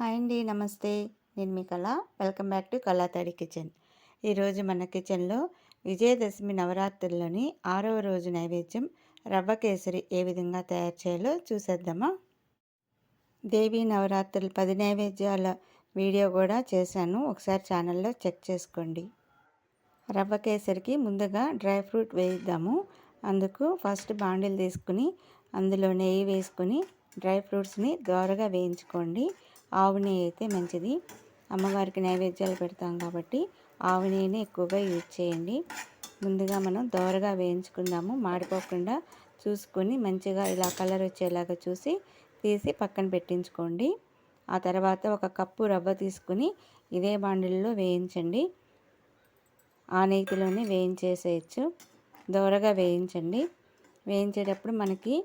Hi అండి నమస్తే. నేను మీ Kala. Welcome back to Kalathadi kitchen. ఈరోజు మన కిచెన్లో విజయదశమి నవరాత్రుల్లోని ఆరవ రోజు నైవేద్యం రవ్వ కేసరి ఏ విధంగా తయారు చేయాలో చూసేద్దామా? దేవీ నవరాత్రులు పది నైవేద్యాల వీడియో కూడా చేశాను. ఒకసారి ఛానల్లో చెక్ చేసుకోండి. రవ్వ కేసరికి ముందుగా డ్రై ఫ్రూట్ వేయిద్దాము. అందుకు ఫస్ట్ బాండిల్ తీసుకుని అందులో నెయ్యి వేసుకుని డ్రై ఫ్రూట్స్ని దోరగా వేయించుకోండి. ఆవు నెయ్యి అయితే మంచిది. అమ్మవారికి నైవేద్యాలు పెడతాం కాబట్టి ఆవు నెయ్యిని ఎక్కువగా యూజ్ చేయండి. ముందుగా మనం దోరగా వేయించుకుందాము. మాడిపోకుండా చూసుకొని మంచిగా ఇలా కలర్ వచ్చేలాగా చూసి తీసి పక్కన పెట్టించుకోండి. ఆ తర్వాత ఒక కప్పు రవ్వ తీసుకుని ఇదే బాండిల్లో వేయించండి. ఆ నెయ్యిలోనే వేయించేసేయచ్చు. దోరగా వేయించండి. వేయించేటప్పుడు మనకి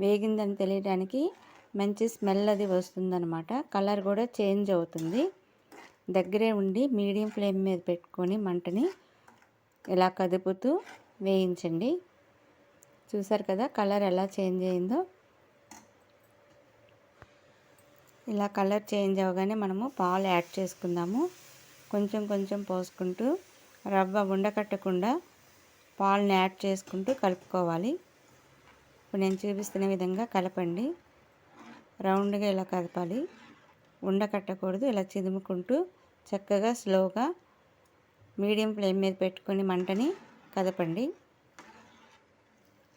వేగిందని తెలియడానికి మంచి స్మెల్ అది వస్తుందనమాట కలర్ కూడా చేంజ్ అవుతుంది. దగ్గరే ఉండి మీడియం ఫ్లేమ్ మీద పెట్టుకొని మంటని ఇలా కదుపుతూ వేయించండి. చూసారు కదా కలర్ ఎలా చేంజ్ అయిందో? ఇలా కలర్ చేంజ్ అవ్వగానే మనము పాలు యాడ్ చేసుకుందాము. కొంచెం కొంచెం పోసుకుంటూ రవ్వ ఉండకట్టకుండా పాలను యాడ్ చేసుకుంటూ కలుపుకోవాలి. ఇప్పుడు నేను చూపిస్తున్న విధంగా కలపండి. రౌండ్గా ఇలా కదపాలి. ఉండకట్టకూడదు ఇలా చిదుముకుంటూ చక్కగా స్లోగా మీడియం ఫ్లేమ్ మీద పెట్టుకొని మంటని కదపండి.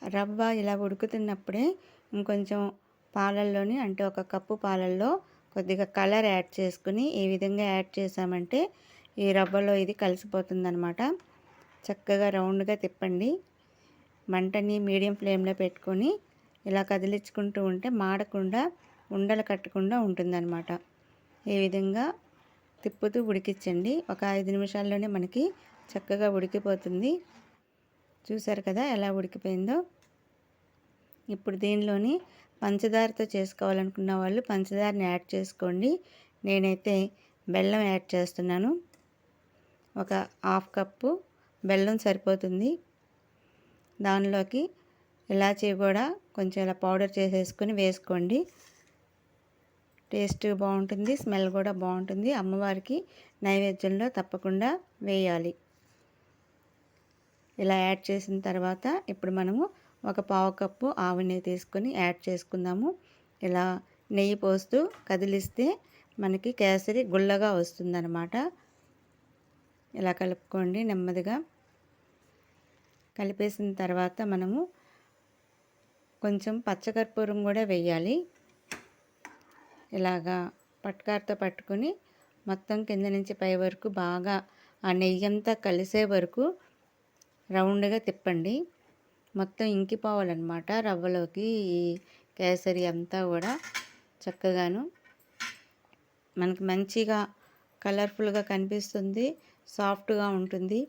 రవ్వ ఇలా ఉడుకుతున్నప్పుడే ఇంకొంచెం పాలల్లోని అంటే ఒక కప్పు పాలల్లో కొద్దిగా కలర్ యాడ్ చేసుకుని ఈ విధంగా యాడ్ చేసామంటే ఈ రవ్వలో ఇది కలిసిపోతుందనమాట చక్కగా రౌండ్గా తిప్పండి. మంటని మీడియం ఫ్లేమ్లో పెట్టుకొని ఇలా కదిలించుకుంటూ ఉంటే మాడకుండా ఉండలు కట్టకుండా ఉంటుందన్నమాట. ఈ విధంగా తిప్పుతూ ఉడికించండి. ఒక ఐదు నిమిషాల్లోనే మనకి చక్కగా ఉడికిపోతుంది. చూసారు కదా ఎలా ఉడికిపోయిందో? ఇప్పుడు దీనిలోని పంచదారతో చేసుకోవాలనుకున్న వాళ్ళు పంచదారని యాడ్ చేసుకోండి. నేనైతే బెల్లం యాడ్ చేస్తున్నాను. ఒక హాఫ్ కప్పు బెల్లం సరిపోతుంది. దానిలోకి ఇలాచీ కూడా కొంచెం ఇలా పౌడర్ చేసేసుకొని వేసుకోండి. టేస్ట్ బాగుంటుంది స్మెల్ కూడా బాగుంటుంది. అమ్మవారికి నైవేద్యంలో తప్పకుండా వేయాలి. ఇలా యాడ్ చేసిన తర్వాత ఇప్పుడు మనము ఒక పావు కప్పు ఆవు నెయ్యి తీసుకొని యాడ్ చేసుకుందాము. ఇలా నెయ్యి పోస్తూ కదిలిస్తే మనకి కేసరి గుల్లగా వస్తుందన్నమాట. ఇలా కలుపుకోండి నెమ్మదిగా. కలిపేసిన తర్వాత మనము కొంచెం పచ్చకర్పూరం కూడా వేయాలి. ఇలాగా పట్కారతో పట్టుకొని మొత్తం కింద నుంచి పై వరకు బాగా ఆ నెయ్యి అంతా కలిసే వరకు రౌండ్గా తిప్పండి. మొత్తం ఇంకిపోవాలన్నమాట రవ్వలోకి ఈ కేసరి అంతా కూడా చక్కగాను. మనకి మంచిగా కలర్ఫుల్గా కనిపిస్తుంది సాఫ్ట్గా ఉంటుంది.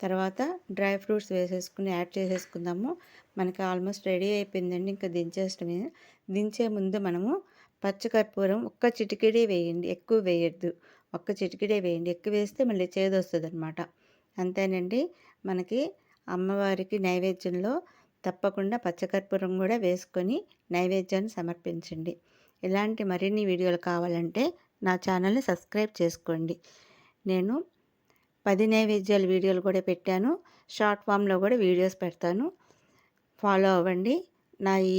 తర్వాత డ్రై ఫ్రూట్స్ వేసేసుకుని యాడ్ చేసేసుకుందాము. మనకి ఆల్మోస్ట్ రెడీ అయిపోయిందండి ఇంకా దించేసడమే దించే ముందు మనము పచ్చకర్పూరం ఒక్క చిటికెడే వేయండి ఎక్కువ వేయద్దు. ఒక్క చిటికెడే వేయండి ఎక్కువ వేస్తే మళ్ళీ చేదొస్తుంది అనమాట అంతేనండి. మనకి అమ్మవారికి నైవేద్యంలో తప్పకుండా పచ్చకర్పూరం కూడా వేసుకొని నైవేద్యాన్ని సమర్పించండి. ఇలాంటి మరిన్ని వీడియోలు కావాలంటే నా ఛానల్ని సబ్స్క్రైబ్ చేసుకోండి. నేను పది నైవేద్యాల వీడియోలు కూడా పెట్టాను. షార్ట్ ఫామ్లో కూడా వీడియోస్ పెడతాను. ఫాలో అవ్వండి. నా ఈ